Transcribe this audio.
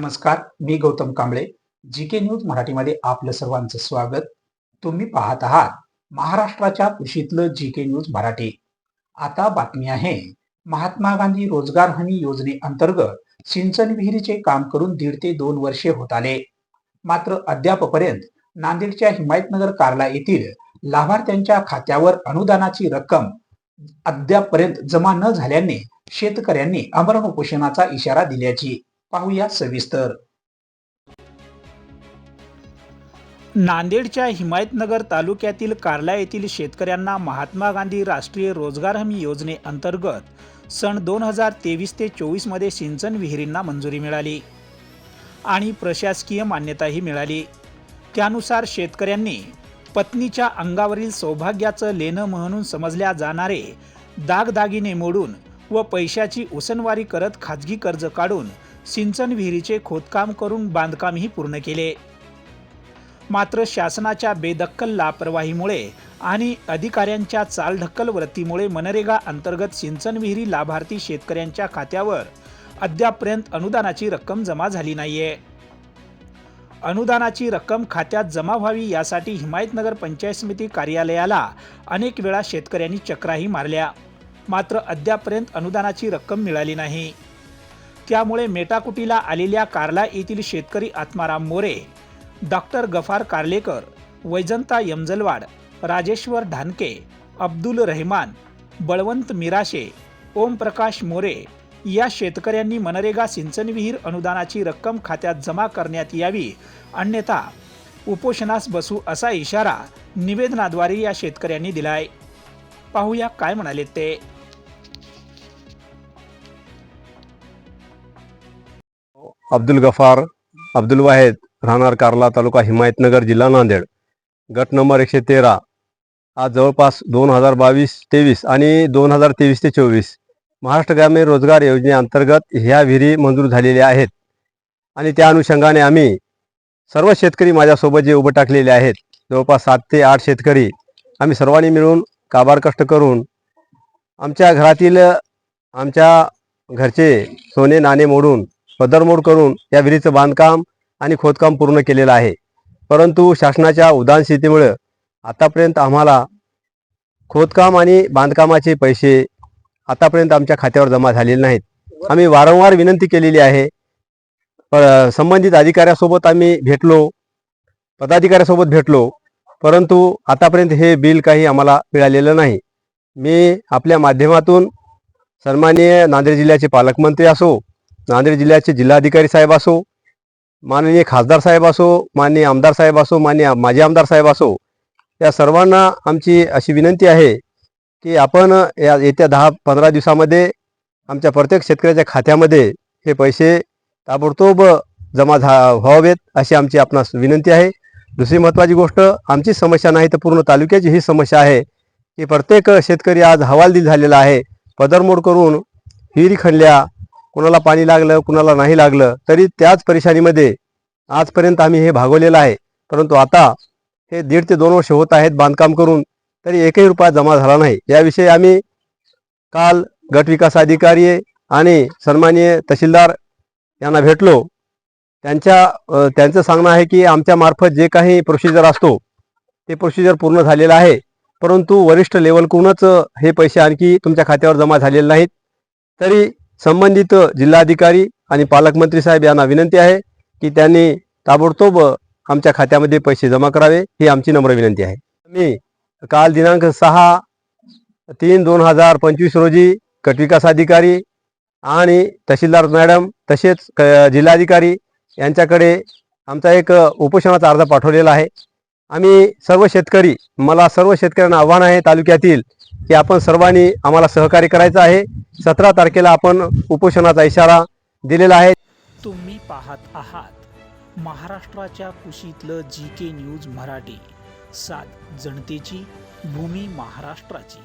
नमस्कार मी Gautam Kamble. G K news मराठीमध्ये आपलं सर्वांचं स्वागत. तुम्ही पाहत आहात महाराष्ट्राच्या कृषीतलं जी के न्यूज मराठी. आता बातमी आहे महात्मा गांधी रोजगार हमी योजनेअंतर्गत सिंचन विहिरीचे काम करून दीड ते दोन वर्षे होत आले. मात्र अद्यापपर्यंत नांदेडच्या हिमायतनगर कार्ला येथील लाभार्थ्यांच्या खात्यावर अनुदानाची रक्कम अद्यापपर्यंत जमा न झाल्याने शेतकऱ्यांनी अमरण उपोषणाचा इशारा दिल्याची पाहूया सविस्तर. नांदेडच्या हिमायतनगर तालुक्यातील कार्ला येथील शेतकऱ्यांना महात्मा गांधी राष्ट्रीय रोजगार हमी योजनेअंतर्गत सन दोन हजार तेवीस ते चोवीसमध्ये सिंचन विहिरींना मंजुरी मिळाली आणि प्रशासकीय मान्यताही मिळाली. त्यानुसार शेतकऱ्यांनी पत्नीच्या अंगावरील सौभाग्याचं लेणं म्हणून समजल्या जाणारे दागदागिने मोडून व पैशाची उसनवारी करत खाजगी कर्ज काढून सिंचन विहिरीचे खोदकाम करून बांधकामही पूर्ण केले. मात्र शासनाच्या बेदक्कल लापरवाहीमुळे आणि अधिकाऱ्यांच्या चालढक्कल वृत्तीमुळे मनरेगा अंतर्गत सिंचन विहिरी लाभार्थी शेतकऱ्यांच्या खात्यावर अद्यापर्यंत अनुदानाची रक्कम जमा झाली नाहीये. अनुदानाची रक्कम खात्यात जमा व्हावी यासाठी हिमायतनगर पंचायत समिती कार्यालयाला अनेक वेळा शेतकऱ्यांनी चक्राही मारल्या. मात्र अद्यापर्यंत अनुदानाची रक्कम मिळाली नाही. त्यामुळे मेटाकुटीला आलेल्या कार्ला येथील शेतकरी आत्माराम मोरे डॉक्टर गफार कार्लेकर वैजंता यमजलवाड राजेश्वर ढानके अब्दुल रहमान बळवंत मिराशे ओमप्रकाश मोरे या शेतकऱ्यांनी मनरेगा सिंचन विहीर अनुदानाची रक्कम खात्यात जमा करण्यात यावी अन्यथा उपोषणास बसू असा इशारा निवेदनाद्वारे या शेतकऱ्यांनी दिलाय. पाहूया काय म्हणाले ते. अब्दुल गफार अब्दुल वाहेद राहणार कार्ला तालुका हिमायतनगर जिल्हा नांदेड. गट नंबर एकशे तेरा. आज जवळपास दोन हजार बावीस तेवीस आणि दोन हजार तेवीस ते चोवीस महाराष्ट्र ग्रामीण रोजगार योजनेअंतर्गत ह्या विहिरी मंजूर झालेल्या आहेत. आणि त्या अनुषंगाने आम्ही सर्व शेतकरी माझ्यासोबत जे उभं टाकलेले आहेत जवळपास सात ते आठ शेतकरी आम्ही सर्वांनी मिळून काबार कष्ट करून आमच्या घरातील आमच्या घरचे सोने नाणे मोडून पदरमोड करून या विहिरीचं बांधकाम आणि खोदकाम पूर्ण केलेलं आहे. परंतु शासनाच्या उदासीनतेमुळं आतापर्यंत आम्हाला खोदकाम आणि बांधकामाचे पैसे आतापर्यंत आमच्या खात्यावर जमा झालेले नाहीत. आम्ही वारंवार विनंती केलेली आहे. संबंधित अधिकाऱ्यासोबत आम्ही भेटलो पदाधिकाऱ्यासोबत भेटलो परंतु आतापर्यंत हे बिल काही आम्हाला मिळालेलं नाही. मी आपल्या माध्यमातून सन्माननीय नांदेड जिल्ह्याचे पालकमंत्री असो नांदेड जिल्ह्याचे जिल्हाधिकारी साहेब असो माननीय खासदार साहेब असो माननीय आमदार साहेब असो माननीय माजी आमदार साहेब असो या सर्वांना आमची अशी विनंती आहे की आपण या येत्या दहा पंधरा दिवसामध्ये आमच्या प्रत्येक शेतकऱ्याच्या खात्यामध्ये हे पैसे ताबडतोब जमा झा व्हावेत अशी आमची आपणास विनंती आहे. दुसरी महत्त्वाची गोष्ट आमची समस्या नाही तर पूर्ण तालुक्याची ही समस्या आहे की प्रत्येक शेतकरी आज हवालदिल झालेला आहे. पदरमोड करून विहिरी खणल्या कुणाला पाणी लागलं कुणाला नाही लागलं तरी त्याच परेशानीमध्ये आजपर्यंत आम्ही हे भागवलेलं आहे. परंतु आता हे दीड ते दोन वर्ष होत आहेत बांधकाम करून तरी एकही रुपया जमा झाला नाही. याविषयी आम्ही काल गटविकास अधिकारी आणि सन्माननीय तहसीलदार यांना भेटलो. त्यांच्या त्यांचं सांगणं आहे की आमच्या मार्फत जे काही प्रोसिजर असतो ते प्रोसिजर पूर्ण झालेलं आहे. परंतु वरिष्ठ लेवलकडूनच हे पैसे आणखी तुमच्या खात्यावर जमा झालेले नाहीत. तरी संबंधित जिल्हाधिकारी आणि पालकमंत्री साहेब यांना विनंती आहे की त्यांनी ताबडतोब आमच्या खात्यामध्ये पैसे जमा करावे ही आमची नम्र विनंती आहे. मी काल दिनांक सहा तीन दोन हजार पंचवीस रोजी गटविकास अधिकारी आणि तहसीलदार मॅडम तसेच क- जिल्हाधिकारी यांच्याकडे आमचा एक उपोषणाचा अर्ज पाठवलेला आहे. आम्ही सर्व शेतकरी मला सर्व शेतकऱ्यांना आव्हान आहे तालुक्यातील की आपण सर्वांनी आम्हाला सहकार्य करायचं आहे. सतरा तारखेला आपण उपोषणाचा इशारा दिलेला आहे. तुम्ही पाहत आहात महाराष्ट्राच्या कुशीतलं जी के न्यूज मराठी. सात जनतेची भूमी महाराष्ट्राची.